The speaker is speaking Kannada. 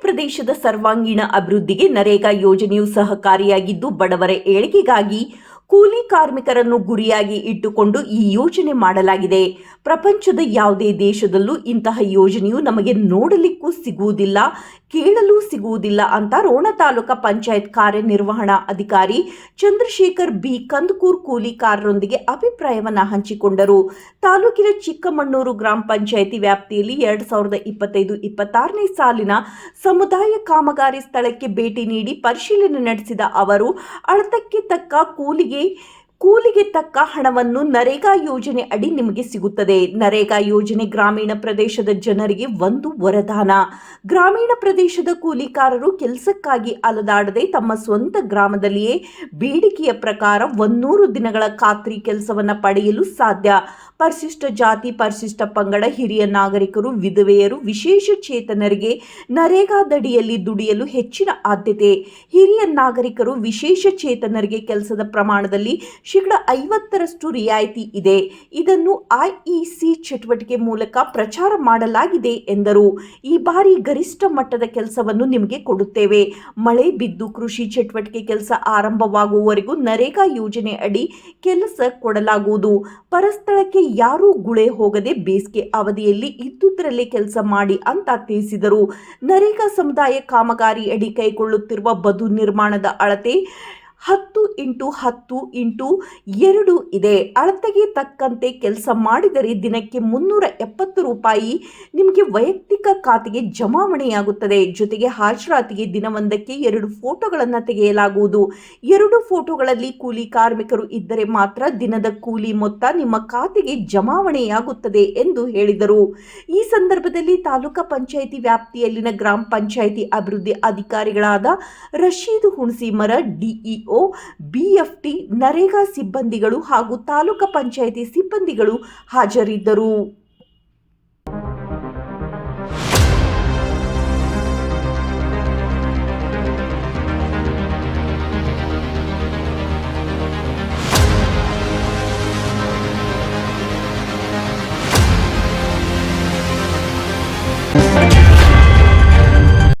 ಪ್ರದೇಶದ ಸರ್ವಾಂಗೀಣ ಅಭಿವೃದ್ಧಿಗೆ ನರೇಗಾ ಯೋಜನೆಯು ಸಹಕಾರಿಯಾಗಿದ್ದು ಬಡವರ ಏಳಿಗೆಗಾಗಿ ಕೂಲಿ ಕಾರ್ಮಿಕರನ್ನು ಗುರಿಯಾಗಿ ಇಟ್ಟುಕೊಂಡು ಈ ಯೋಜನೆ ಮಾಡಲಾಗಿದೆ. ಪ್ರಪಂಚದ ಯಾವುದೇ ದೇಶದಲ್ಲೂ ಇಂತಹ ಯೋಜನೆಯು ನಮಗೆ ನೋಡಲಿಕ್ಕೂ ಸಿಗುವುದಿಲ್ಲ, ಕೇಳಲು ಸಿಗುವುದಿಲ್ಲ ಅಂತ ರೋಣ ತಾಲೂಕಾ ಪಂಚಾಯತ್ ಕಾರ್ಯನಿರ್ವಹಣಾ ಅಧಿಕಾರಿ ಚಂದ್ರಶೇಖರ್ ಬಿ. ಕಂದಕೂರ್ ಕೂಲಿಕಾರರೊಂದಿಗೆ ಅಭಿಪ್ರಾಯವನ್ನು ಹಂಚಿಕೊಂಡರು. ತಾಲೂಕಿನ ಚಿಕ್ಕಮಣ್ಣೂರು ಗ್ರಾಮ ಪಂಚಾಯಿತಿ ವ್ಯಾಪ್ತಿಯಲ್ಲಿ ಎರಡ್ ಸಾವಿರದ ಇಪ್ಪತ್ತೈದು ಇಪ್ಪತ್ತಾರನೇ ಸಾಲಿನ ಸಮುದಾಯ ಕಾಮಗಾರಿ ಸ್ಥಳಕ್ಕೆ ಭೇಟಿ ನೀಡಿ ಪರಿಶೀಲನೆ ನಡೆಸಿದ ಅವರು, ಅಳತಕ್ಕೆ ತಕ್ಕ ಕೂಲಿಗೆ aqui ಕೂಲಿಗೆ ತಕ್ಕ ಹಣವನ್ನು ನರೇಗಾ ಯೋಜನೆ ಅಡಿ ನಿಮಗೆ ಸಿಗುತ್ತದೆ. ನರೇಗಾ ಯೋಜನೆ ಗ್ರಾಮೀಣ ಪ್ರದೇಶದ ಜನರಿಗೆ ಒಂದು ವರದಾನ. ಗ್ರಾಮೀಣ ಪ್ರದೇಶದ ಕೂಲಿಕಾರರು ಕೆಲಸಕ್ಕಾಗಿ ಅಲದಾಡದೆ ತಮ್ಮ ಸ್ವಂತ ಗ್ರಾಮದಲ್ಲಿಯೇ ಬೇಡಿಕೆಯ ಪ್ರಕಾರ ಒಂದೂರು ದಿನಗಳ ಖಾತ್ರಿ ಕೆಲಸವನ್ನು ಪಡೆಯಲು ಸಾಧ್ಯ. ಪರಿಶಿಷ್ಟ ಜಾತಿ, ಪರಿಶಿಷ್ಟ ಪಂಗಡ, ಹಿರಿಯ ನಾಗರಿಕರು, ವಿಧವೆಯರು, ವಿಶೇಷ ಚೇತನರಿಗೆ ನರೇಗಾದಡಿಯಲ್ಲಿ ದುಡಿಯಲು ಹೆಚ್ಚಿನ ಆದ್ಯತೆ. ಹಿರಿಯ ನಾಗರಿಕರು ವಿಶೇಷ ಚೇತನರಿಗೆ ಕೆಲಸದ ಪ್ರಮಾಣದಲ್ಲಿ ಶೇಕಡ ಐವತ್ತರಷ್ಟು ರಿಯಾಯಿತಿ ಇದೆ. ಇದನ್ನು ಐಇಸಿ ಚಟುವಟಿಕೆ ಮೂಲಕ ಪ್ರಚಾರ ಮಾಡಲಾಗಿದೆ ಎಂದರು. ಈ ಬಾರಿ ಗರಿಷ್ಠ ಮಟ್ಟದ ಕೆಲಸವನ್ನು ನಿಮಗೆ ಕೊಡುತ್ತೇವೆ. ಮಳೆ ಬಿದ್ದು ಕೃಷಿ ಚಟುವಟಿಕೆ ಕೆಲಸ ಆರಂಭವಾಗುವವರೆಗೂ ನರೇಗಾ ಯೋಜನೆ ಅಡಿ ಕೆಲಸ ಕೊಡಲಾಗುವುದು. ಪರಸ್ಥಳಕ್ಕೆ ಯಾರೂ ಗುಳೆ ಹೋಗದೆ ಬೇಸಿಗೆ ಅವಧಿಯಲ್ಲಿ ಇದ್ದುದರಲ್ಲೇ ಕೆಲಸ ಮಾಡಿ ಅಂತ ತಿಳಿಸಿದರು. ನರೇಗಾ ಸಮುದಾಯ ಕಾಮಗಾರಿ ಅಡಿ ಕೈಗೊಳ್ಳುತ್ತಿರುವ ಬದು ನಿರ್ಮಾಣದ ಅಳತೆ ಹತ್ತು ಇಂಟು ಹತ್ತು ಇಂಟು ಎರಡು ಇದೆ. ಅಳತೆಗೆ ತಕ್ಕಂತೆ ಕೆಲಸ ಮಾಡಿದರೆ ದಿನಕ್ಕೆ ಮುನ್ನೂರ ಎಪ್ಪತ್ತು ರೂಪಾಯಿ ನಿಮಗೆ ವೈಯಕ್ತಿಕ ಖಾತೆಗೆ ಜಮಾವಣೆಯಾಗುತ್ತದೆ. ಜೊತೆಗೆ ಹಾಜರಾತಿಗೆ ದಿನವೊಂದಕ್ಕೆ ಎರಡು ಫೋಟೋಗಳನ್ನು ತೆಗೆಯಲಾಗುವುದು. ಎರಡು ಫೋಟೋಗಳಲ್ಲಿ ಕೂಲಿ ಕಾರ್ಮಿಕರು ಇದ್ದರೆ ಮಾತ್ರ ದಿನದ ಕೂಲಿ ಮೊತ್ತ ನಿಮ್ಮ ಖಾತೆಗೆ ಜಮಾವಣೆಯಾಗುತ್ತದೆ ಎಂದು ಹೇಳಿದರು. ಈ ಸಂದರ್ಭದಲ್ಲಿ ತಾಲೂಕಾ ಪಂಚಾಯಿತಿ ವ್ಯಾಪ್ತಿಯಲ್ಲಿನ ಗ್ರಾಮ ಪಂಚಾಯಿತಿ ಅಭಿವೃದ್ಧಿ ಅಧಿಕಾರಿಗಳಾದ ರಶೀದ್ ಹುಣಸಿಮರ, ಡಿಇಒ ಬಿಎಫ್ಟಿ ನರೇಗಾ ಸಿಬ್ಬಂದಿಗಳು ಹಾಗೂ ತಾಲೂಕು ಪಂಚಾಯಿತಿ ಸಿಬ್ಬಂದಿಗಳು ಹಾಜರಿದ್ದರು.